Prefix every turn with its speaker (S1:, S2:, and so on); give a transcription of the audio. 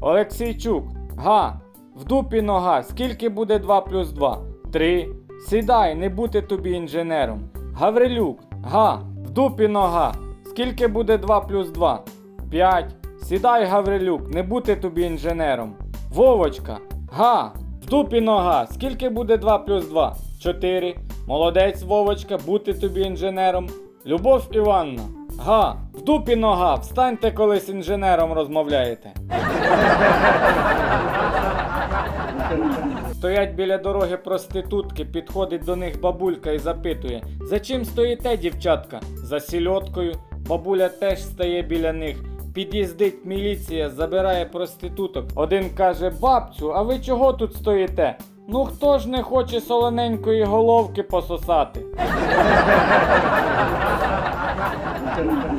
S1: Олексійчук. Га. В дупі нога. Скільки буде 2 плюс 2? 3. Сідай, не бути тобі інженером. Гаврилюк. Га. В дупі нога. Скільки буде 2 плюс 2? 5. Сідай, Гаврилюк, не бути тобі інженером. Вовочка. Га. В дупі нога. Скільки буде 2 плюс 2? 4. Молодець, Вовочка, бути тобі інженером. Любов Іванна. Га. В дупі нога. Встаньте колись інженером розмовляєте. Стоять біля дороги проститутки, підходить до них бабулька і запитує: За чим стоїте, дівчатка? За сільоткою. Бабуля теж стає біля них. Під'їздить міліція, забирає проституток. Один каже: Бабцю, а ви чого тут стоїте? Ну хто ж не хоче солоненької головки пососати? Thank you.